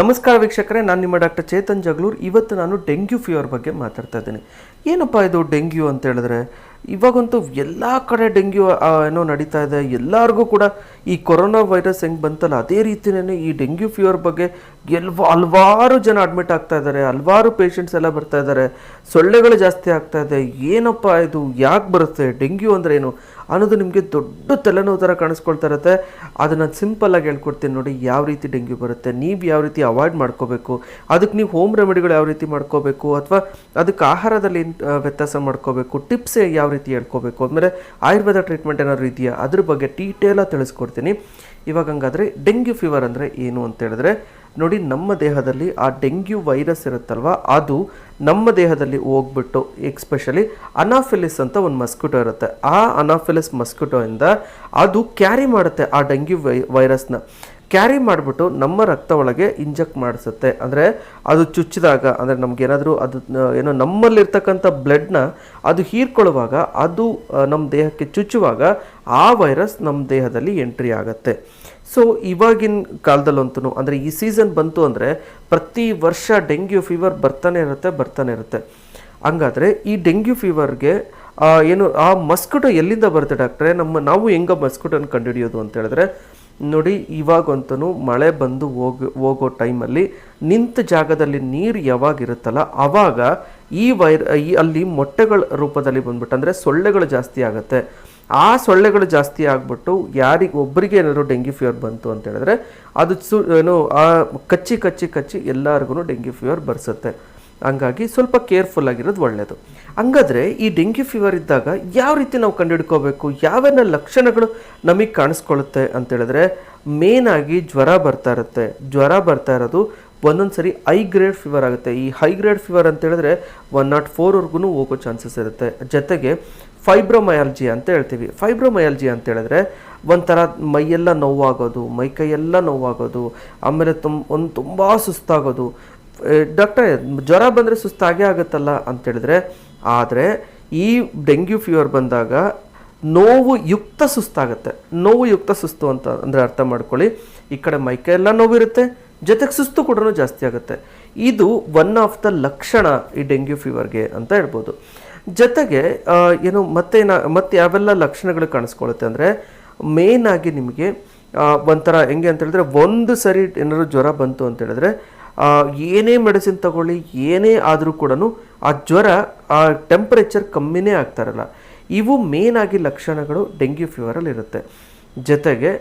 ನಮಸ್ಕಾರ ವೀಕ್ಷಕರೇ, ನಾನು ನಿಮ್ಮ ಡಾಕ್ಟರ್ ಚೇತನ್ ಜಗ್ಲೂರ್. ಇವತ್ತು ನಾನು ಡೆಂಗ್ಯೂ ಫೀವರ್ ಬಗ್ಗೆ ಮಾತಾಡ್ತಾ ಇದ್ದೀನಿ. ಏನಪ್ಪ ಇದು ಡೆಂಗ್ಯೂ ಅಂತ ಹೇಳಿದ್ರೆ? ಇವಾಗಂತೂ ಎಲ್ಲ ಕಡೆ ಡೆಂಗ್ಯೂ ಏನೋ ನಡೀತಾ ಇದೆ. ಎಲ್ಲರಿಗೂ ಕೂಡ ಈ ಕೊರೋನಾ ವೈರಸ್ ಹೆಂಗೆ ಬಂತಲ್ಲ, ಅದೇ ರೀತಿಯೇ ಈ ಡೆಂಗ್ಯೂ ಫೀವರ್ ಬಗ್ಗೆ ಎಲ್ವ, ಹಲ್ವಾರು ಜನ ಅಡ್ಮಿಟ್ ಆಗ್ತಾ ಇದ್ದಾರೆ ಹಲ್ವಾರು ಪೇಷಂಟ್ಸ್ ಎಲ್ಲ ಬರ್ತಾ ಇದ್ದಾರೆ ಸೊಳ್ಳೆಗಳು ಜಾಸ್ತಿ ಆಗ್ತಾ ಇದೆ. ಏನಪ್ಪ ಇದು? ಯಾಕೆ ಬರುತ್ತೆ? ಡೆಂಗ್ಯೂ ಅಂದ್ರೆ ಏನು? ಅನ್ನೋದು ನಿಮಗೆ ದೊಡ್ಡ ತಲೆನೋವು ಥರ ಕಾಣಿಸ್ಕೊಳ್ತಾ ಇರುತ್ತೆ. ಅದನ್ನು ಸಿಂಪಲ್ಲಾಗಿ ಹೇಳ್ಕೊಡ್ತೀನಿ ನೋಡಿ, ಯಾವ ರೀತಿ ಡೆಂಗ್ಯೂ ಬರುತ್ತೆ, ನೀವು ಯಾವ ರೀತಿ ಅವಾಯ್ಡ್ ಮಾಡ್ಕೋಬೇಕು ಅದಕ್ಕೆ ನೀವು ಹೋಮ್ ರೆಮಿಡಿಗಳು ಯಾವ ರೀತಿ ಮಾಡ್ಕೋಬೇಕು, ಅಥವಾ ಅದಕ್ಕೆ ಆಹಾರದಲ್ಲಿ ವ್ಯತ್ಯಾಸ ಮಾಡ್ಕೋಬೇಕು ಟಿಪ್ಸ್ ಯಾವ ರೀತಿ ಹೇಳ್ಕೋಬೇಕು. ಅಂದರೆ ಆಯುರ್ವೇದ ಟ್ರೀಟ್ಮೆಂಟ್ ಏನಾದ್ರು ಇದೆಯಾ? ಅದ್ರ ಬಗ್ಗೆ ಡೀಟೇಲಾಗಿ ತಿಳಿಸ್ಕೊಡ್ತೀನಿ. ಇವಾಗ ಹಂಗಾದ್ರೆ ಡೆಂಗ್ಯೂ ಫೀವರ್ ಅಂದರೆ ಏನು ಅಂತ ಹೇಳಿದ್ರೆ, ನೋಡಿ ನಮ್ಮ ದೇಹದಲ್ಲಿ ಆ ಡೆಂಗ್ಯೂ ವೈರಸ್ ಇರುತ್ತಲ್ವ, ಅದು ನಮ್ಮ ದೇಹದಲ್ಲಿ ಹೋಗ್ಬಿಟ್ಟು ಎಕ್ಸ್ಪೆಷಲಿ ಅನಾಫಿಲಿಸ್ ಅಂತ ಒಂದು ಮಸ್ಕಿಟೋ ಇರುತ್ತೆ. ಆ ಅನಾಫಿಲಿಸ್ ಮಸ್ಕಿಟೋಯಿಂದ ಅದು ಕ್ಯಾರಿ ಮಾಡುತ್ತೆ ಆ ಡೆಂಗ್ಯೂ ವೈ ವೈರಸ್ನ ಕ್ಯಾರಿ ಮಾಡಿಬಿಟ್ಟು ನಮ್ಮ ರಕ್ತ ಒಳಗೆ ಇಂಜೆಕ್ಟ್ ಮಾಡಿಸುತ್ತೆ. ಅಂದರೆ ಅದು ಚುಚ್ಚಿದಾಗ, ಅಂದರೆ ನಮಗೇನಾದರೂ ಅದು ಏನೋ ನಮ್ಮಲ್ಲಿರ್ತಕ್ಕಂಥ ಬ್ಲಡ್ನ ಅದು ಹೀರ್ಕೊಳ್ಳುವಾಗ, ಅದು ನಮ್ಮ ದೇಹಕ್ಕೆ ಚುಚ್ಚುವಾಗ ಆ ವೈರಸ್ ನಮ್ಮ ದೇಹದಲ್ಲಿ ಎಂಟ್ರಿ ಆಗುತ್ತೆ. ಸೊ, ಇವಾಗಿನ ಕಾಲದಲ್ಲಂತೂ, ಅಂದರೆ ಈ ಸೀಸನ್ ಬಂತು ಅಂದರೆ ಪ್ರತಿ ವರ್ಷ ಡೆಂಗ್ಯೂ ಫೀವರ್ ಬರ್ತಾನೆ ಇರುತ್ತೆ ಬರ್ತಾನೆ ಇರುತ್ತೆ. ಹಂಗಾದರೆ ಈ ಡೆಂಗ್ಯೂ ಫೀವರ್ಗೆ ಏನು, ಆ ಮಸ್ಕಿಟೋ ಎಲ್ಲಿಂದ ಬರುತ್ತೆ ಡಾಕ್ಟ್ರೆ? ನಮ್ಮ, ನಾವು ಹೆಂಗ ಮಸ್ಕಿಟೋನ ಕಂಡುಹಿಡಿಯೋದು ಅಂತ ಹೇಳಿದ್ರೆ ನೋಡಿ ಇವಾಗಂತೂ ಮಳೆ ಬಂದು ಹೋಗಿ, ಹೋಗೋ ಟೈಮಲ್ಲಿ ನಿಂತ ಜಾಗದಲ್ಲಿ ನೀರು ಯಾವಾಗಿರುತ್ತಲ್ಲ ಆವಾಗ ಈ ವೈರ್ ಅಲ್ಲಿ ಮೊಟ್ಟೆಗಳ ರೂಪದಲ್ಲಿ ಬಂದ್ಬಿಟ್ಟು ಅಂದರೆ ಸೊಳ್ಳೆಗಳು ಜಾಸ್ತಿ ಆಗುತ್ತೆ. ಆ ಸೊಳ್ಳೆಗಳು ಜಾಸ್ತಿ ಆಗ್ಬಿಟ್ಟು ಯಾರಿಗೆ ಒಬ್ಬರಿಗೆ ಏನಾದ್ರು ಡೆಂಗ್ಯೂ ಫೀವರ್ ಬಂತು ಅಂತ ಹೇಳಿದ್ರೆ ಅದು ಸು, ಏನು, ಆ ಕಚ್ಚಿ ಕಚ್ಚಿ ಕಚ್ಚಿ ಎಲ್ಲರಿಗೂ ಡೆಂಗ್ಯೂ ಫೀವರ್ ಬರ್ಸುತ್ತೆ. ಹಂಗಾಗಿ ಸ್ವಲ್ಪ ಕೇರ್ಫುಲ್ ಆಗಿರೋದು ಒಳ್ಳೆಯದು ಹಂಗಾದ್ರೆ ಈ ಡೆಂಗ್ಯು ಫೀವರ್ ಇದ್ದಾಗ ಯಾವ ರೀತಿ ನಾವು ಕಂಡುಹಿಡ್ಕೋಬೇಕು? ಯಾವೆಲ್ಲ ಲಕ್ಷಣಗಳು ನಮಗೆ ಕಾಣಿಸ್ಕೊಳ್ಳುತ್ತೆ ಮೇನ್ ಆಗಿ ಜ್ವರ ಬರ್ತಾ ಇರುತ್ತೆ. ಜ್ವರ ಬರ್ತಾ ಇರೋದು ಒಂದೊಂದು ಸರಿ ಹೈ ಗ್ರೇಡ್ ಫೀವರ್ ಆಗುತ್ತೆ. ಈ ಹೈ ಗ್ರೇಡ್ ಫೀವರ್ ಅಂತ ಹೇಳಿದ್ರೆ ಒನ್ ನಾಟ್ ಫೋರ್ವರೆಗೂ ಹೋಗೋ ಚಾನ್ಸಸ್ ಇರುತ್ತೆ. ಜೊತೆಗೆ ಫೈಬ್ರೋಮಯಾಲ್ಜಿ ಅಂತ ಹೇಳ್ತೀವಿ. ಫೈಬ್ರೋಮಯಾಲ್ಜಿ ಅಂತ ಹೇಳಿದ್ರೆ ಒಂಥರ ಮೈಯೆಲ್ಲ ನೋವಾಗೋದು, ಮೈ ಕೈಯೆಲ್ಲ ನೋವಾಗೋದು, ಆಮೇಲೆ ತುಂಬ ಒಂದು ತುಂಬ ಸುಸ್ತಾಗೋದು. ಡಾಕ್ಟರ್, ಜ್ವರ ಬಂದರೆ ಸುಸ್ತಾಗೇ ಆಗುತ್ತಲ್ಲ ಅಂತೇಳಿದ್ರೆ ಆದರೆ ಈ ಡೆಂಗ್ಯೂ ಫೀವರ್ ಬಂದಾಗ ನೋವು ಯುಕ್ತ ಸುಸ್ತಾಗುತ್ತೆ. ನೋವು ಯುಕ್ತ ಸುಸ್ತು ಅಂತ ಅಂದರೆ ಅರ್ಥ ಮಾಡ್ಕೊಳ್ಳಿ. ಈ ಕಡೆ ಮೈಕೈ ಎಲ್ಲ ನೋವಿರುತ್ತೆ, ಜೊತೆಗೆ ಸುಸ್ತು ಕೂಡ ಜಾಸ್ತಿ ಆಗುತ್ತೆ. ಇದು ಒನ್ ಆಫ್ ದ ಲಕ್ಷಣ ಈ ಡೆಂಗ್ಯೂ ಫೀವರ್ಗೆ ಅಂತ ಹೇಳ್ಬೋದು. ಜೊತೆಗೆ ಏನು ಮತ್ತೆ ಮತ್ತೆ ಯಾವೆಲ್ಲ ಲಕ್ಷಣಗಳು ಕಾಣಿಸ್ಕೊಳ್ಳುತ್ತೆ ಅಂದರೆ ಆಗಿ ನಿಮಗೆ ಒಂಥರ ಹೆಂಗೆ ಅಂತ ಹೇಳಿದ್ರೆ, ಒಂದು ಸರಿ ಏನಾದ್ರು ಜ್ವರ ಬಂತು ಅಂತ ಹೇಳಿದ್ರೆ ಏನೇ ಮೆಡಿಸಿನ್ ತಗೊಳ್ಳಿ, ಏನೇ ಆದರೂ ಕೂಡ ಆ ಜ್ವರ, ಆ ಟೆಂಪರೇಚರ್ ಕಮ್ಮಿನೇ ಆಗ್ತಾರಲ್ಲ. ಇವು ಆಗಿ ಲಕ್ಷಣಗಳು ಡೆಂಗ್ಯೂ ಫೀವರಲ್ಲಿ ಇರುತ್ತೆ. ಜೊತೆಗೆ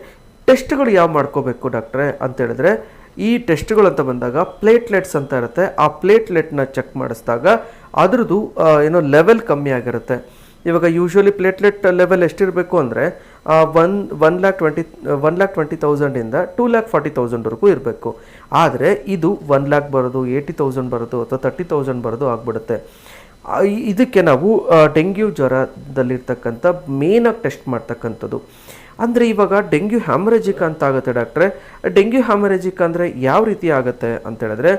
ಟೆಸ್ಟ್ಗಳು ಯಾವ ಮಾಡ್ಕೋಬೇಕು ಡಾಕ್ಟ್ರೆ ಅಂತ ಹೇಳಿದ್ರೆ, ಈ ಟೆಸ್ಟ್ಗಳು ಅಂತ ಬಂದಾಗ ಪ್ಲೇಟ್ಲೆಟ್ಸ್ ಅಂತ ಇರುತ್ತೆ. ಆ ಪ್ಲೇಟ್ಲೆಟ್ನ ಚೆಕ್ ಮಾಡಿಸಿದಾಗ ಅದ್ರದ್ದು ಏನೋ ಲೆವೆಲ್ ಕಮ್ಮಿ ಆಗಿರುತ್ತೆ. ಇವಾಗ ಯೂಶ್ವಲಿ ಪ್ಲೇಟ್ಲೆಟ್ ಲೆವೆಲ್ ಎಷ್ಟಿರಬೇಕು ಅಂದರೆ one one lakh twenty one lakh twenty ತೌಸಂಡಿಂದ two lakh forty ತೌಸಂಡ್ವರೆಗೂ ಇರಬೇಕು. ಆದರೆ ಇದು ಒನ್ ಲ್ಯಾಕ್ ಬರೋದು ಏಯ್ಟಿ ತೌಸಂಡ್ ಬರೋದು ಅಥವಾ ತರ್ಟಿ ತೌಸಂಡ್ ಬರೋದು ಆಗಿಬಿಡುತ್ತೆ. ಇದಕ್ಕೆ ನಾವು ಡೆಂಗ್ಯೂ ಜ್ವರದಲ್ಲಿರ್ತಕ್ಕಂಥ ಮೇನಾಗಿ ಟೆಸ್ಟ್ ಮಾಡ್ತಕ್ಕಂಥದ್ದು. ಅಂದರೆ ಇವಾಗ ಡೆಂಗ್ಯೂ ಹ್ಯಾಮರೇಜಿಕ್ ಅಂತ ಆಗುತ್ತೆ ಡಾಕ್ಟ್ರೆ. ಡೆಂಗ್ಯೂ ಹ್ಯಾಮರೇಜಿಕ್ ಅಂದರೆ ಯಾವ ರೀತಿ ಆಗುತ್ತೆ ಅಂತ ಹೇಳಿದ್ರೆ,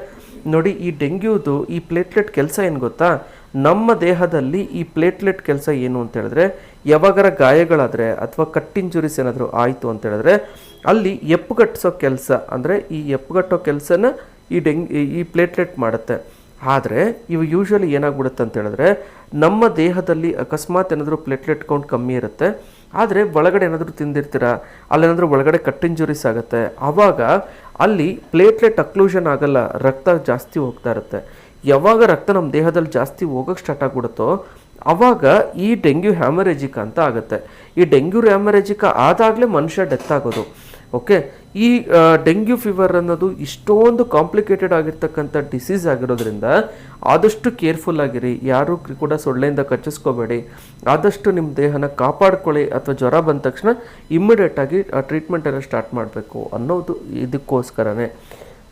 ನೋಡಿ ಈ ಡೆಂಗ್ಯೂದು ಈ ಪ್ಲೇಟ್ಲೆಟ್ ಕೆಲಸ ಏನು ಗೊತ್ತಾ? ನಮ್ಮ ದೇಹದಲ್ಲಿ ಈ ಪ್ಲೇಟ್ಲೆಟ್ ಕೆಲಸ ಏನು ಅಂತ ಹೇಳಿದ್ರೆ, ಯಾವಾಗರ ಗಾಯಗಳಾದರೆ ಅಥವಾ ಕಟ್ಟಿಂಜುರೀಸ್ ಏನಾದರೂ ಆಯಿತು ಅಂತ ಹೇಳಿದ್ರೆ, ಅಲ್ಲಿ ಎಪ್ಪುಗಟ್ಟಿಸೋ ಕೆಲಸ ಅಂದರೆ ಈ ಎಪ್ಪುಗಟ್ಟೋ ಕೆಲಸನ ಈ ಡೆಂಗ್, ಈ- ಪ್ಲೇಟ್ಲೆಟ್ ಮಾಡುತ್ತೆ. ಆದರೆ ಇವು ಯೂಶ್ವಲಿ ಏನಾಗ್ಬಿಡುತ್ತೆ ಅಂತ ಹೇಳಿದ್ರೆ, ನಮ್ಮ ದೇಹದಲ್ಲಿ ಅಕಸ್ಮಾತ್ ಏನಾದರೂ ಪ್ಲೇಟ್ಲೆಟ್ ಕೌಂಟ್ ಕಮ್ಮಿ ಇರುತ್ತೆ, ಆದರೆ ಒಳಗಡೆ ಏನಾದರೂ ತಿಂದಿರ್ತೀರ ಅಲ್ಲೇನಾದರೂ ಒಳಗಡೆ ಕಟ್ಟಿಂಜುರೀಸ್ ಆಗುತ್ತೆ ಆವಾಗ ಅಲ್ಲಿ ಪ್ಲೇಟ್ಲೆಟ್ ಅಕ್ಲೂಷನ್ ಆಗಲ್ಲ, ರಕ್ತ ಜಾಸ್ತಿ ಹೋಗ್ತಾ ಇರುತ್ತೆ. ಯಾವಾಗ ರಕ್ತ ನಮ್ಮ ದೇಹದಲ್ಲಿ ಜಾಸ್ತಿ ಹೋಗೋಕ್ಕೆ ಸ್ಟಾರ್ಟ್ ಆಗ್ಬಿಡುತ್ತೋ ಆವಾಗ ಈ ಡೆಂಗ್ಯೂ ಹ್ಯಾಮರೇಜಿಕ ಅಂತ ಆಗುತ್ತೆ. ಈ ಡೆಂಗ್ಯೂ ಹ್ಯಾಮರೇಜಿಕ ಆದಾಗಲೇ ಮನುಷ್ಯ ಡೆತ್ ಆಗೋದು. ಓಕೆ ಈ ಡೆಂಗ್ಯೂ ಫೀವರ್ ಅನ್ನೋದು ಇಷ್ಟೊಂದು ಕಾಂಪ್ಲಿಕೇಟೆಡ್ ಆಗಿರ್ತಕ್ಕಂಥ ಡಿಸೀಸ್ ಆಗಿರೋದ್ರಿಂದ ಆದಷ್ಟು ಕೇರ್ಫುಲ್ ಆಗಿರಿ. ಯಾರೂ ಕೂಡ ಸೊಳ್ಳೆಯಿಂದ ಕಚ್ಚಿಸ್ಕೋಬೇಡಿ. ಆದಷ್ಟು ನಿಮ್ಮ ದೇಹನ ಕಾಪಾಡ್ಕೊಳ್ಳಿ ಅಥವಾ ಜ್ವರ ಬಂದ ತಕ್ಷಣ ಇಮ್ಮಿಡಿಯೇಟಾಗಿ ಟ್ರೀಟ್ಮೆಂಟ್ ಎಲ್ಲ ಸ್ಟಾರ್ಟ್ ಮಾಡಬೇಕು ಅನ್ನೋದು ಇದಕ್ಕೋಸ್ಕರನೇ.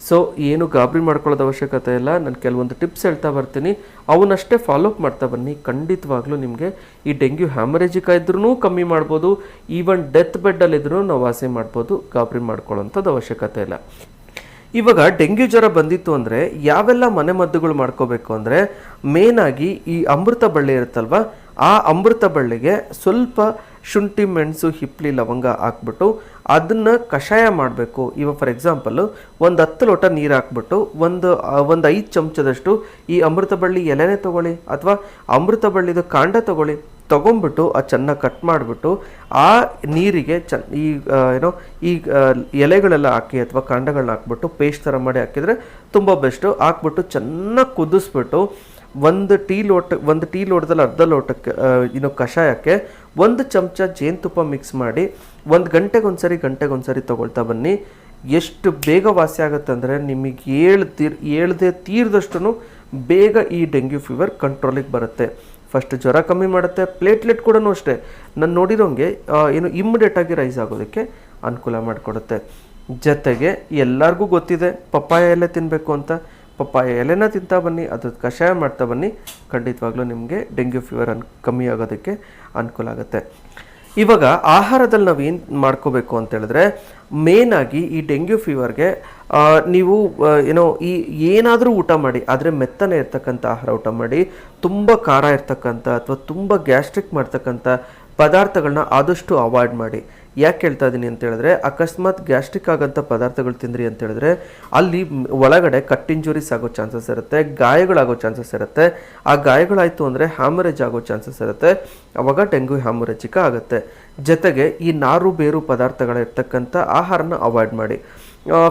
ಸೊ ಏನು ಗಾಬರಿ ಮಾಡ್ಕೊಳ್ಳೋದು ಅವಶ್ಯಕತೆ ಇಲ್ಲ. ನಾನು ಕೆಲವೊಂದು ಟಿಪ್ಸ್ ಹೇಳ್ತಾ ಬರ್ತೀನಿ. ಅವನ್ನಷ್ಟೇ ಫಾಲೋಅಪ್ ಮಾಡ್ತಾ ಬನ್ನಿ. ಖಂಡಿತವಾಗ್ಲೂ ನಿಮಗೆ ಈ ಡೆಂಗ್ಯೂ ಹ್ಯಾಮರೇಜಿಕ ಇದ್ರೂ ಕಮ್ಮಿ ಮಾಡ್ಬೋದು. ಈವನ್ ಡೆತ್ ಬೆಡ್ಡಲ್ಲಿದ್ರೂ ನಾವು ವಾಸಿ ಮಾಡ್ಬೋದು. ಗಾಬರಿ ಮಾಡ್ಕೊಳ್ಳೋಂಥದ್ದು ಅವಶ್ಯಕತೆ ಇಲ್ಲ. ಇವಾಗ ಡೆಂಗ್ಯೂ ಜ್ವರ ಬಂದಿತ್ತು ಅಂದರೆ ಯಾವೆಲ್ಲ ಮನೆಮದ್ದುಗಳು ಮಾಡ್ಕೋಬೇಕು ಅಂದರೆ ಮೇನಾಗಿ ಈ ಅಮೃತ ಬಳ್ಳಿ ಇರುತ್ತಲ್ವ, ಆ ಅಮೃತ ಬಳ್ಳಿಗೆ ಸ್ವಲ್ಪ ಶುಂಠಿ, ಮೆಣಸು, ಹಿಪ್ಲಿ, ಲವಂಗ ಹಾಕ್ಬಿಟ್ಟು ಅದನ್ನು ಕಷಾಯ ಮಾಡಬೇಕು. ಇವಾಗ ಫಾರ್ ಎಕ್ಸಾಂಪಲ್ಲು ಒಂದು ಹತ್ತು ಲೋಟ ನೀರು ಹಾಕ್ಬಿಟ್ಟು ಒಂದು ಒಂದು ಐದು ಚಮಚದಷ್ಟು ಈ ಅಮೃತ ಬಳ್ಳಿ ಎಲೆನೇ ತೊಗೊಳ್ಳಿ ಅಥವಾ ಅಮೃತ ಬಳ್ಳಿದು ಕಾಂಡ ತೊಗೊಳ್ಳಿ. ತೊಗೊಂಬಿಟ್ಟು ಅದು ಚೆನ್ನಾಗಿ ಕಟ್ ಮಾಡಿಬಿಟ್ಟು ಆ ನೀರಿಗೆ ಚ ಈ ಆ, ಏನೋ ಈ ಎಲೆಗಳೆಲ್ಲ ಹಾಕಿ ಅಥವಾ ಕಾಂಡಗಳನ್ನ ಹಾಕ್ಬಿಟ್ಟು ಪೇಸ್ಟ್ ಥರ ಮಾಡಿ ಹಾಕಿದರೆ ತುಂಬ ಬೆಸ್ಟು ಹಾಕ್ಬಿಟ್ಟು ಚೆನ್ನಾಗಿ ಕುದಿಸ್ಬಿಟ್ಟು ಒಂದು ಟೀ ಲೋಟ, ಒಂದು ಟೀ ಲೋಟದಲ್ಲಿ ಅರ್ಧ ಲೋಟಕ್ಕೆ ಏನು ಕಷಾಯಕ್ಕೆ ಒಂದು ಚಮಚ ಜೇನುತುಪ್ಪ ಮಿಕ್ಸ್ ಮಾಡಿ ಒಂದು ಗಂಟೆಗೊಂದ್ಸರಿ ಗಂಟೆಗೊಂದ್ಸರಿ ತೊಗೊಳ್ತಾ ಬನ್ನಿ. ಎಷ್ಟು ಬೇಗ ವಾಸಿ ಆಗುತ್ತೆ ಅಂದರೆ ನಿಮಗೆ ಏಳು ತೀರ್, ಏಳದೆ ತೀರ್ದಷ್ಟು ಬೇಗ ಈ ಡೆಂಗ್ಯೂ ಫೀವರ್ ಕಂಟ್ರೋಲಿಗೆ ಬರುತ್ತೆ. ಫಸ್ಟ್ ಜ್ವರ ಕಮ್ಮಿ ಮಾಡುತ್ತೆ ಪ್ಲೇಟ್ಲೆಟ್ ಕೂಡ ಅಷ್ಟೇ. ನಾನು ನೋಡಿರೋಂಗೆ ಏನು ಇಮ್ಮಿಡಿಯೇಟಾಗಿ ರೈಸ್ ಆಗೋದಕ್ಕೆ ಅನುಕೂಲ ಮಾಡಿಕೊಡುತ್ತೆ. ಜೊತೆಗೆ ಎಲ್ಲರಿಗೂ ಗೊತ್ತಿದೆ, ಪಪ್ಪಾಯ ಎಲ್ಲ ತಿನ್ನಬೇಕು ಅಂತ. ಪಪ್ಪಾಯ ಎಲೆನ ತಿಂತಾ ಬನ್ನಿ ಅದ್ರ ಕಷಾಯ ಮಾಡ್ತಾ ಬನ್ನಿ, ಖಂಡಿತವಾಗ್ಲೂ ನಿಮಗೆ ಡೆಂಗ್ಯೂ ಫೀವರ್ ಅನ್, ಕಮ್ಮಿ ಆಗೋದಕ್ಕೆ ಅನುಕೂಲ ಆಗುತ್ತೆ. ಇವಾಗ ಆಹಾರದಲ್ಲಿ ನಾವು ಏನು ಮಾಡ್ಕೋಬೇಕು ಅಂತ ಹೇಳಿದ್ರೆ ಮೇನ್ ಆಗಿ ಈ ಡೆಂಗ್ಯೂ ಫೀವರ್ಗೆ ನೀವು ಏನೋ ಈ ಏನಾದರೂ ಊಟ ಮಾಡಿ, ಆದರೆ ಮೆತ್ತನೆ ಇರ್ತಕ್ಕಂಥ ಆಹಾರ ಊಟ ಮಾಡಿ, ತುಂಬ ಖಾರ ಇರ್ತಕ್ಕಂಥ ಅಥವಾ ತುಂಬ ಗ್ಯಾಸ್ಟ್ರಿಕ್ ಮಾಡ್ತಕ್ಕಂಥ ಪದಾರ್ಥಗಳನ್ನ ಆದಷ್ಟು ಅವಾಯ್ಡ್ ಮಾಡಿ. ಯಾಕೆ ಹೇಳ್ತಾ ಇದ್ದೀನಿ ಅಂತ ಹೇಳಿದ್ರೆ, ಅಕಸ್ಮಾತ್ ಗ್ಯಾಸ್ಟ್ರಿಕ್ ಆಗೋಂಥ ಪದಾರ್ಥಗಳು ತಿಂದ್ರಿ ಅಂತ ಹೇಳಿದ್ರೆ, ಅಲ್ಲಿ ಒಳಗಡೆ ಕಟ್ ಇಂಜುರೀಸ್ ಆಗೋ ಚಾನ್ಸಸ್ ಇರುತ್ತೆ, ಗಾಯಗಳಾಗೋ ಚಾನ್ಸಸ್ ಇರುತ್ತೆ. ಆ ಗಾಯಗಳಾಯಿತು ಅಂದರೆ ಹ್ಯಾಮರೇಜ್ ಆಗೋ ಚಾನ್ಸಸ್ ಇರುತ್ತೆ. ಅವಾಗ ಡೆಂಗ್ಯೂ ಹ್ಯಾಮರೇಜಿಕ ಆಗುತ್ತೆ. ಜೊತೆಗೆ ಈ ನಾರು, ಬೇರು ಪದಾರ್ಥಗಳಿರ್ತಕ್ಕಂಥ ಆಹಾರನ ಅವಾಯ್ಡ್ ಮಾಡಿ.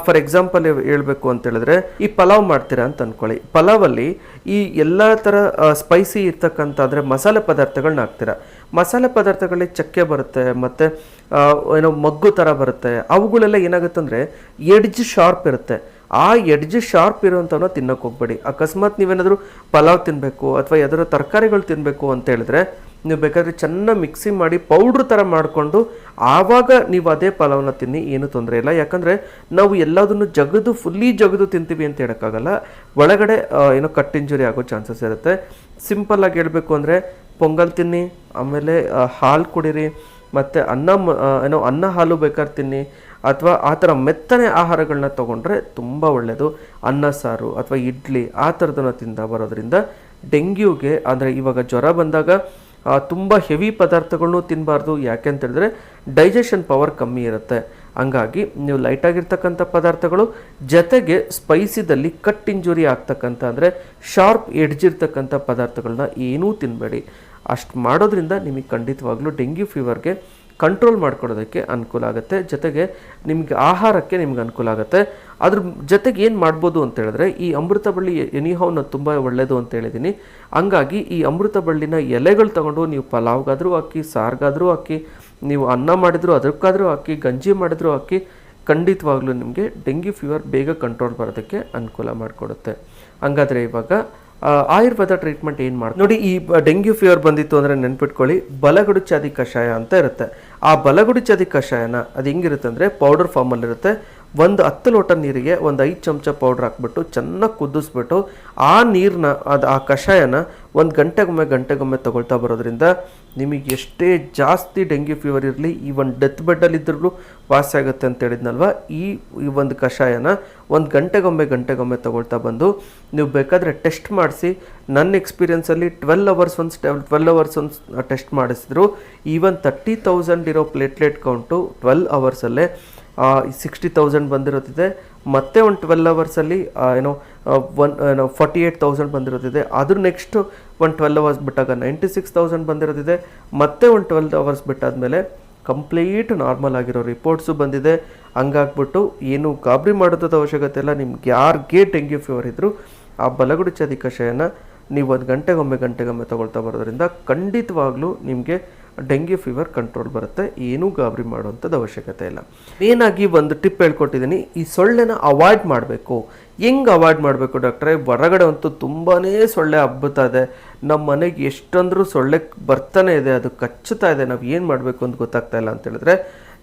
ಫಾರ್ ಎಕ್ಸಾಂಪಲ್ ಹೇಳ್ಬೇಕು ಅಂತ ಹೇಳಿದ್ರೆ, ಈ ಪಲಾವ್ ಮಾಡ್ತೀರಾ ಅಂತ ಅನ್ಕೊಳ್ಳಿ. ಪಲಾವಲ್ಲಿ ಈ ಎಲ್ಲ ಥರ ಸ್ಪೈಸಿ ಇರ್ತಕ್ಕಂಥ ಅಂದರೆ ಮಸಾಲೆ ಪದಾರ್ಥಗಳನ್ನ ಹಾಕ್ತೀರಾ. ಮಸಾಲೆ ಪದಾರ್ಥಗಳಲ್ಲಿ ಚಕ್ಕೆ ಬರುತ್ತೆ, ಮತ್ತು ಏನೋ ಮಗ್ಗು ಥರ ಬರುತ್ತೆ. ಅವುಗಳೆಲ್ಲ ಏನಾಗುತ್ತೆ ಅಂದರೆ ಎಡ್ಜ್ ಶಾರ್ಪ್ ಇರುತ್ತೆ. ಆ ಎಡ್ಜ್ ಶಾರ್ಪ್ ಇರುವಂಥವನ್ನ ತಿನ್ನೋಕೆ ಹೋಗ್ಬೇಡಿ. ಅಕಸ್ಮಾತ್ ನೀವೇನಾದರೂ ಪಲಾವ್ ತಿನ್ನಬೇಕು ಅಥವಾ ಯಾವ್ದಾದ್ರು ತರಕಾರಿಗಳು ತಿನ್ನಬೇಕು ಅಂತ ಹೇಳಿದ್ರೆ ನೀವು ಬೇಕಾದರೆ ಚೆನ್ನಾಗಿ ಮಿಕ್ಸಿ ಮಾಡಿ ಪೌಡ್ರ್ ಥರ ಮಾಡಿಕೊಂಡು ಆವಾಗ ನೀವು ಅದೇ ಪಲಾವ್ನ ತಿನ್ನಿ, ಏನು ತೊಂದರೆ ಇಲ್ಲ. ಯಾಕಂದರೆ ನಾವು ಎಲ್ಲದನ್ನು ಜಗದು ಫುಲ್ಲಿ ಜಗದು ತಿಂತೀವಿ ಅಂತ ಹೇಳೋಕ್ಕಾಗಲ್ಲ. ಒಳಗಡೆ ಏನೋ ಕಟ್ ಇಂಜುರಿ ಆಗೋ ಚಾನ್ಸಸ್ ಇರುತ್ತೆ. ಸಿಂಪಲ್ಲಾಗಿ ಹೇಳಬೇಕು ಅಂದರೆ ಪೊಂಗಲ್ ತಿನ್ನಿ, ಆಮೇಲೆ ಹಾಲು ಕುಡೀರಿ, ಮತ್ತು ಅನ್ನ ಏನೋ ಅನ್ನ ಹಾಲು ಬೇಕಾದ್ರೆ ತಿನ್ನಿ, ಅಥವಾ ಆ ಥರ ಮೆತ್ತನೆ ಆಹಾರಗಳನ್ನ ತೊಗೊಂಡ್ರೆ ತುಂಬ ಒಳ್ಳೆಯದು ಅನ್ನ, ಸಾರು ಅಥವಾ ಇಡ್ಲಿ ಆ ಥರದನ್ನ ತಿಂದ ಬರೋದ್ರಿಂದ ಡೆಂಗ್ಯೂಗೆ, ಅಂದರೆ ಇವಾಗ ಜ್ವರ ಬಂದಾಗ ತುಂಬ ಹೆವಿ ಪದಾರ್ಥಗಳನ್ನೂ ತಿನ್ನಬಾರ್ದು ಯಾಕೆ ಅಂತ ಹೇಳಿದ್ರೆ ಡೈಜೆಷನ್ ಪವರ್ ಕಮ್ಮಿ ಇರುತ್ತೆ. ಹಂಗಾಗಿ ನೀವು ಲೈಟಾಗಿರ್ತಕ್ಕಂಥ ಪದಾರ್ಥಗಳು, ಜೊತೆಗೆ ಸ್ಪೈಸಿದಲ್ಲಿ ಕಟ್ ಇಂಜುರಿ ಆಗ್ತಕ್ಕಂಥ ಅಂದರೆ ಶಾರ್ಪ್ ಎಡ್ಜಿರ್ತಕ್ಕಂಥ ಪದಾರ್ಥಗಳನ್ನ ಏನೂ ತಿನ್ನಬೇಡಿ ಅಷ್ಟು ಮಾಡೋದ್ರಿಂದ ನಿಮಗೆ ಖಂಡಿತವಾಗ್ಲೂ ಡೆಂಗ್ಯೂ ಫೀವರ್ಗೆ ಕಂಟ್ರೋಲ್ ಮಾಡ್ಕೊಳ್ಳೋದಕ್ಕೆ ಅನುಕೂಲ ಆಗುತ್ತೆ. ಜೊತೆಗೆ ನಿಮಗೆ ಆಹಾರಕ್ಕೆ ನಿಮ್ಗೆ ಅನುಕೂಲ ಆಗುತ್ತೆ. ಅದ್ರ ಜೊತೆಗೆ ಏನು ಮಾಡ್ಬೋದು ಅಂತ ಹೇಳಿದ್ರೆ, ಈ ಅಮೃತ ಬಳ್ಳಿ ಎನಿಹೌನ ತುಂಬ ಒಳ್ಳೆಯದು ಅಂತ ಹೇಳಿದ್ದೀನಿ ಹಂಗಾಗಿ ಈ ಅಮೃತ ಬಳ್ಳಿನ ಎಲೆಗಳು ತಗೊಂಡು ನೀವು ಪಲಾವ್ಗಾದರೂ ಹಾಕಿ, ಸಾರ್ಗಾದರೂ ಹಾಕಿ, ನೀವು ಅನ್ನ ಮಾಡಿದರೂ ಅದಕ್ಕಾದರೂ ಹಾಕಿ, ಗಂಜಿ ಮಾಡಿದರೂ ಹಾಕಿ, ಖಂಡಿತವಾಗ್ಲೂ ನಿಮಗೆ ಡೆಂಗ್ಯೂ ಫೀವರ್ ಬೇಗ ಕಂಟ್ರೋಲ್ ಬರೋದಕ್ಕೆ ಅನುಕೂಲ ಮಾಡಿಕೊಡುತ್ತೆ. ಹಂಗಾದರೆ ಇವಾಗ ಆಯುರ್ವೇದ ಟ್ರೀಟ್ಮೆಂಟ್ ಏನು ಮಾಡಿ ನೋಡಿ, ಈ ಡೆಂಗ್ಯೂ ಫೀವರ್ ಬಂದಿತ್ತು ಅಂದರೆ ನೆನ್ಪಿಟ್ಕೊಳ್ಳಿ, ಬಲಗಡು ಚಾದಿ ಕಷಾಯ ಅಂತ ಇರುತ್ತೆ. ಆ ಬಲಗಡು ಚಾದಿ ಕಷಾಯನ ಅದು ಹೆಂಗಿರುತ್ತೆ ಅಂದರೆ ಪೌಡರ್ ಫಾರ್ಮಲ್ಲಿರುತ್ತೆ ಒಂದು ಹತ್ತು ಲೋಟ ನೀರಿಗೆ ಒಂದು ಐದು ಚಮಚ ಪೌಡ್ರ್ ಹಾಕ್ಬಿಟ್ಟು ಚೆನ್ನಾಗಿ ಕುದಿಸ್ಬಿಟ್ಟು ಆ ನೀರನ್ನ ಅದು ಆ ಕಷಾಯನ ಒಂದು ಗಂಟೆಗೊಮ್ಮೆ ಗಂಟೆಗೊಮ್ಮೆ ತಗೊಳ್ತಾ ಬರೋದ್ರಿಂದ ನಿಮಗೆ ಎಷ್ಟೇ ಜಾಸ್ತಿ ಡೆಂಗ್ಯೂ ಫೀವರ್ ಇರಲಿ ಈವನ್ ಡೆತ್ ಬೆಡ್ಡಲ್ಲಿದ್ದರೂ ವಾಸಿ ಆಗುತ್ತೆ ಅಂತ ಹೇಳಿದ್ನಲ್ವ? ಈ ಈ ಒಂದು ಕಷಾಯನ ಒಂದು ಗಂಟೆಗೊಮ್ಮೆ ಗಂಟೆಗೊಮ್ಮೆ ತೊಗೊಳ್ತಾ ಬಂದು ನೀವು ಬೇಕಾದರೆ ಟೆಸ್ಟ್ ಮಾಡಿಸಿ. ನನ್ನ ಎಕ್ಸ್ಪೀರಿಯನ್ಸಲ್ಲಿ ಟ್ವೆಲ್ ಅವರ್ಸ್ ಒಂದು ಟ್ವೆಲ್ ಅವರ್ಸ್ ಒಂದು ಟೆಸ್ಟ್ ಮಾಡಿಸಿದ್ರು. ಈವನ್ ತರ್ಟಿ ತೌಸಂಡ್ ಇರೋ ಪ್ಲೇಟ್ಲೆಟ್ ಕೌಂಟು ಟ್ವೆಲ್ ಅವರ್ಸಲ್ಲೇ ಸಿಕ್ಸ್ಟಿ ತೌಸಂಡ್ ಬಂದಿರುತ್ತಿದೆ. ಮತ್ತೆ ಒಂದು ಟ್ವೆಲ್ ಅವರ್ಸಲ್ಲಿ ಏನೋ ಒನ್ ಏನೋ ಫಾರ್ಟಿ ಏಯ್ಟ್ ತೌಸಂಡ್ ಬಂದಿರುತ್ತಿದೆ. ಅದ್ರ ನೆಕ್ಸ್ಟ್ ಒಂದು ಟ್ವೆಲ್ ಅವರ್ಸ್ ಬಿಟ್ಟಾಗ ನೈಂಟಿ ಸಿಕ್ಸ್ ತೌಸಂಡ್ ಬಂದಿರುತ್ತಿದೆ. ಮತ್ತೆ ಒಂದು ಟ್ವೆಲ್ ಅವರ್ಸ್ ಬಿಟ್ಟಾದ್ಮೇಲೆ ಕಂಪ್ಲೀಟ್ ನಾರ್ಮಲ್ ಆಗಿರೋ ರಿಪೋರ್ಟ್ಸು ಬಂದಿದೆ. ಹಂಗಾಗ್ಬಿಟ್ಟು ಏನು ಗಾಬರಿ ಮಾಡೋದ ಅವಶ್ಯಕತೆ ಇಲ್ಲ. ನಿಮ್ಗೆ ಯಾರಿಗೆ ಡೆಂಗ್ಯೂ ಫೀವರ್ ಇದ್ದರೂ ಆ ಬಲಗುಡಿ ಚದಿ ಕಷಾಯನ ನೀವು ಒಂದು ಗಂಟೆಗೊಮ್ಮೆ ಗಂಟೆಗೊಮ್ಮೆ ತಗೊಳ್ತಾ ಬರೋದ್ರಿಂದ ಖಂಡಿತವಾಗ್ಲೂ ನಿಮಗೆ ಡೆಂಗ್ಯೂ ಫೀವರ್ ಕಂಟ್ರೋಲ್ ಬರುತ್ತೆ, ಏನೂ ಗಾಬರಿ ಮಾಡುವಂಥದ್ದು ಅವಶ್ಯಕತೆ ಇಲ್ಲ. ಮೇನಾಗಿ ಒಂದು ಟಿಪ್ ಹೇಳ್ಕೊಟ್ಟಿದ್ದೀನಿ, ಈ ಸೊಳ್ಳೆನ ಅವಾಯ್ಡ್ ಮಾಡಬೇಕು. ಹೆಂಗೆ ಅವಾಯ್ಡ್ ಮಾಡಬೇಕು ಡಾಕ್ಟ್ರೆ? ಹೊರಗಡೆ ಅಂತೂ ತುಂಬಾ ಸೊಳ್ಳೆ ಹಬ್ಬುತ್ತಾ ಇದೆ. ನಮ್ಮ ಮನೆಗೆ ಎಷ್ಟಂದ್ರೂ ಸೊಳ್ಳೆ ಬರ್ತಾನೆ ಇದೆ, ಅದು ಕಚ್ಚುತ್ತಾ ಇದೆ, ನಾವು ಏನು ಮಾಡಬೇಕು ಅಂತ ಗೊತ್ತಾಗ್ತಾ ಇಲ್ಲ ಅಂತ ಹೇಳಿದ್ರೆ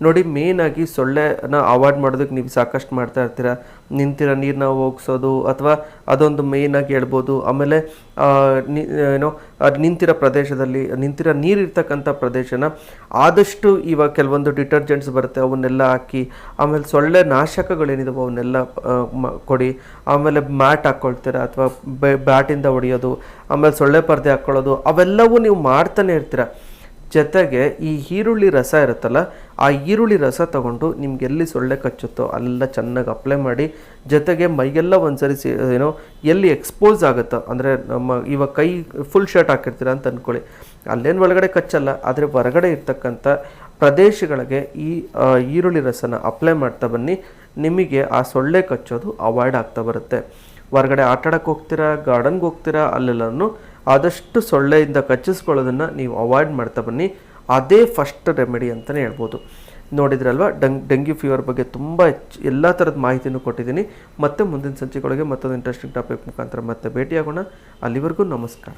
ನೋಡಿ ಮೇನಾಗಿ ಸೊಳ್ಳೆನ ಅವಾಯ್ಡ್ ಮಾಡೋದಕ್ಕೆ ನೀವು ಸಾಕಷ್ಟು ಮಾಡ್ತಾ ಇರ್ತೀರ? ನಿಂತಿರೋ ನೀರನ್ನ ಹೋಗಿಸೋದು ಅಥವಾ ಅದೊಂದು ಮೇಯ್ನಾಗಿ ಹೇಳ್ಬೋದು. ಆಮೇಲೆ ಏನೋ ನಿಂತಿರ ಪ್ರದೇಶದಲ್ಲಿ, ನಿಂತಿರೋ ನೀರು ಇರ್ತಕ್ಕಂಥ ಪ್ರದೇಶನ ಆದಷ್ಟು ಇವಾಗ ಕೆಲವೊಂದು ಡಿಟರ್ಜೆಂಟ್ಸ್ ಬರುತ್ತೆ, ಅವನ್ನೆಲ್ಲ ಹಾಕಿ, ಆಮೇಲೆ ಸೊಳ್ಳೆ ನಾಶಕಗಳೇನಿದಾವೆ ಅವನ್ನೆಲ್ಲ ಕೊಡಿ. ಆಮೇಲೆ ಮ್ಯಾಟ್ ಹಾಕ್ಕೊಳ್ತೀರ ಅಥವಾ ಬ್ಯಾಟಿಂದ ಹೊಡೆಯೋದು, ಆಮೇಲೆ ಸೊಳ್ಳೆ ಪರದೆ ಹಾಕ್ಕೊಳ್ಳೋದು ಅವೆಲ್ಲವೂ ನೀವು ಮಾಡ್ತಾನೆ ಇರ್ತೀರ? ಜೊತೆಗೆ ಈ ಈರುಳ್ಳಿ ರಸ ಇರುತ್ತಲ್ಲ, ಆ ಈರುಳ್ಳಿ ರಸ ತಗೊಂಡು ನಿಮ್ಗೆ ಎಲ್ಲಿ ಸೊಳ್ಳೆ ಕಚ್ಚುತ್ತೋ ಅಲ್ಲೆಲ್ಲ ಚೆನ್ನಾಗಿ ಅಪ್ಲೈ ಮಾಡಿ, ಜೊತೆಗೆ ಮೈಗೆಲ್ಲ ಒಂದ್ಸರಿ ಸಿ ಏನೋ ಎಲ್ಲಿ ಎಕ್ಸ್ಪೋಸ್ ಆಗುತ್ತೋ, ಅಂದರೆ ನಮ್ಮ ಇವಾಗ ಕೈ ಫುಲ್ ಶರ್ಟ್ ಹಾಕಿರ್ತೀರ ಅಂತ ಅಂದ್ಕೊಳ್ಳಿ ಅಲ್ಲೇನು ಒಳಗಡೆ ಕಚ್ಚಲ್ಲ, ಆದರೆ ಹೊರಗಡೆ ಇರ್ತಕ್ಕಂಥ ಪ್ರದೇಶಗಳಿಗೆ ಈ ಈರುಳ್ಳಿ ರಸನ ಅಪ್ಲೈ ಮಾಡ್ತಾ ಬನ್ನಿ. ನಿಮಗೆ ಆ ಸೊಳ್ಳೆ ಕಚ್ಚೋದು ಅವಾಯ್ಡ್ ಆಗ್ತಾ ಬರುತ್ತೆ. ಹೊರಗಡೆ ಆಟಾಡೋಕ್ಕೆ ಹೋಗ್ತೀರಾ ಗಾರ್ಡನ್ಗೆ ಹೋಗ್ತೀರಾ, ಅಲ್ಲೆಲ್ಲನೂ ಆದಷ್ಟು ಸೊಳ್ಳೆಯಿಂದ ಕಚ್ಚಿಸ್ಕೊಳ್ಳೋದನ್ನು ನೀವು ಅವಾಯ್ಡ್ ಮಾಡ್ತಾ ಬನ್ನಿ. ಅದೇ ಫಸ್ಟ್ ರೆಮಿಡಿ ಅಂತಲೇ ಹೇಳ್ಬೋದು. ನೋಡಿದ್ರಲ್ವ? ಡಂಗ್ ಡೆಂಗ್ಯೂ ಫೀವರ್ ಬಗ್ಗೆ ತುಂಬ ಹೆಚ್ಚು ಎಲ್ಲ ಥರದ ಮಾಹಿತಿನೂ ಕೊಟ್ಟಿದ್ದೀನಿ. ಮತ್ತೆ ಮುಂದಿನ ಸಂಚಿಕೆಗಳಿಗೆ ಮತ್ತೊಂದು ಇಂಟ್ರೆಸ್ಟಿಂಗ್ ಟಾಪಿಕ್ ಮುಖಾಂತರ ಮತ್ತೆ ಭೇಟಿಯಾಗೋಣ. ಅಲ್ಲಿವರೆಗೂ ನಮಸ್ಕಾರ.